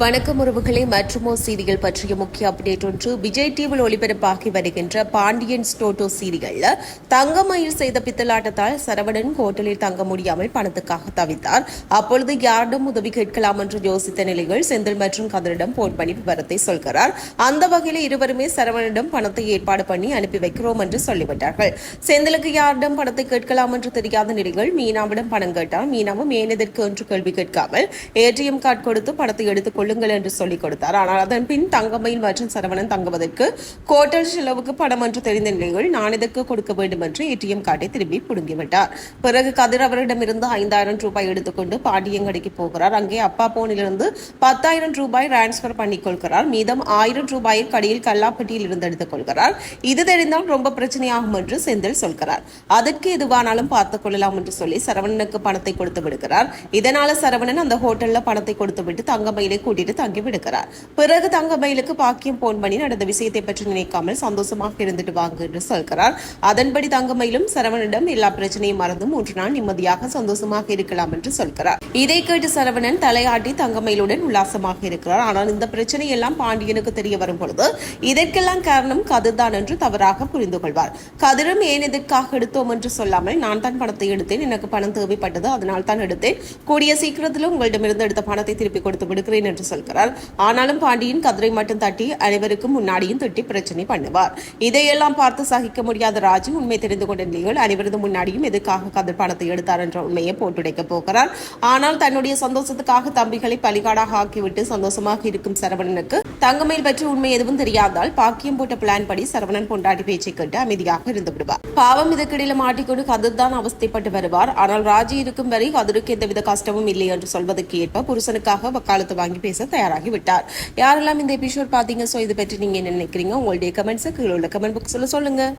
வணக்கம் உறவுகளை. மற்றுமோ சீரியல் பற்றிய முக்கிய அப்டேட் ஒன்று. விஜய் டிவியில் ஒளிபரப்பாகி வருகின்ற பாண்டியன் ஸ்டோட்டோ சீரியல் தங்கமயில் செய்த பித்தலாட்டத்தால் சரவணன் ஹோட்டலில் தங்க முடியாமல் பணத்துக்காக தவித்தார். அப்பொழுது யாரிடம் உதவி கேட்கலாம் என்று யோசித்த நிலையில் செந்தில் மற்றும் கதரிடம் போன் பண்ணி விவரத்தை சொல்கிறார். அந்த வகையில் இருவருமே சரவணனிடம் பணத்தை ஏற்பாடு பண்ணி அனுப்பி வைக்கிறோம் என்று சொல்லிவிட்டார்கள். செந்திலுக்கு யாரிடம் பணத்தை கேட்கலாம் என்று தெரியாத நிலையில் மீனாவிடம் பணம் கேட்டார் மீனாவும் ஏன் எதற்கு? என்று கேள்வி கேட்காமல் ஏடிஎம் கார்டு கொடுத்து பணத்தை எடுத்துக்கொள்ள கொள்ளுங்கள் என்று சொல்லிக் கொடுத்தார். ஆனால் அதன் பின் தங்கமயில் மற்றும் சரவணன் தங்குவதற்கு கோட்டல் செலவுக்கு பணம் என்று தெரிந்த நிலையில் நான் இதற்கு கொடுக்க வேண்டும் என்று ஏடிஎம் கார்டை திரும்பி புடுங்கிவிட்டார். பிறகு கதிர் அவரிடமிருந்து ஐந்தாயிரம் ரூபாய் எடுத்துக்கொண்டு பாண்டியங்கடைக்கு போகிறார். அங்கே அப்பா போனிலிருந்து பத்தாயிரம் ரூபாய் டிரான்ஸ்பர் பண்ணிக் கொள்கிறார். மீதம் ஆயிரம் ரூபாயை கடையில் கல்லாப்பட்டியில் இருந்து எடுத்துக் கொள்கிறார். இது தெரிந்தால் ரொம்ப பிரச்சனையாகும் என்று செந்தில் சொல்கிறார். அதற்கு எதுவானாலும் பார்த்துக் கொள்ளலாம் என்று சொல்லி சரவணனுக்கு பணத்தை கொடுத்து விடுகிறார். இதனால சரவணன் அந்த ஹோட்டல்ல பணத்தை கொடுத்து விட்டு தங்கமயிலை கூட்டிட்டு தங்கி விடுகிறார். பிறகு தங்கமயிலுக்கு பாக்கியம் போன் பண்ணி நடந்த விஷயத்தை பற்றி நினைக்காமல் சந்தோஷமாக இருந்துட்டு வாங்க என்று சொல்கிறார். அதன்படி தங்கமயிலும் சரவணனிடம் எல்லா பிரச்சனையும் மறந்து மூன்று நாள் நிம்மதியாக சந்தோஷமாக இருக்கலாம் என்று சொல்கிறார். இதை கேட்டு சரவணன் தலையாட்டி தங்கமயிலுடன் உல்லாசமாக இருக்கிறார். ஆனால் இந்த பிரச்சனை எல்லாம் பாண்டியனுக்கு தெரிய வரும் பொழுது இதற்கெல்லாம் காரணம் கதிர்தான் என்று தவறாக புரிந்து கொள்வார். கதிரும் ஏன் இதற்காக எடுத்தோம் என்று சொல்லாமல் நான் தான் பணத்தை எடுத்தேன் எனக்கு பணம் தேவைப்பட்டது அதனால் தான் எடுத்தேன். கூடிய சீக்கிரத்தில் உங்களிடமிருந்து எடுத்த பணத்தை திருப்பி கொடுத்து விடுகிறேன் என்று சொல்கிறார். ஆனாலும் பாண்டியன் கதிரை மட்டும் தட்டி அனைவருக்கும் முன்னாடியும் திட்டி பிரச்சனை பண்ணுவார். இதையெல்லாம் பார்த்து சகிக்க முடியாத ராஜு உண்மை தெரிந்து கொண்ட நிலையில் அனைவரது முன்னாடியும் எதுக்காக கதிர் பணத்தை எடுத்தார் என்ற உண்மையை போட்டுடைக்க போகிறார். ஆனால் தன்னுடைய சந்தோஷத்துக்காக தம்பிகளை பலிகாடாக ஆக்கிவிட்டு சந்தோஷமாக இருக்கும் சரவணனுக்கு தங்கமேல் பற்றி உண்மை எதுவும் தெரியாதால் பாக்கியம் போட்ட பிளான் படி சரவணன் பொண்டாட்டி பேச்சை கேட்டு அமைதியாக இருந்து விடுவார். பாவம் இதற்கிடையில மாட்டிக்கொண்டு கதிர் தான் அவஸ்தைப்பட்டு வருவார். ஆனால் ராஜி இருக்கும் வரை கதிருக்கு எந்தவித கஷ்டமும் இல்லை என்று சொல்வதற்கு ஏற்ப புருஷனுக்காக வக்காலத்து வாங்கி பேச தயாராகி விட்டார். யாரெல்லாம் இந்த எபிசோட் பாத்தீங்க? ஸோ இது பற்றி நீங்க என்ன நினைக்கிறீங்க? உங்களுடைய கமெண்ட்ஸை கீழே உள்ள கமெண்ட் புக்ஸில் சொல்லுங்க.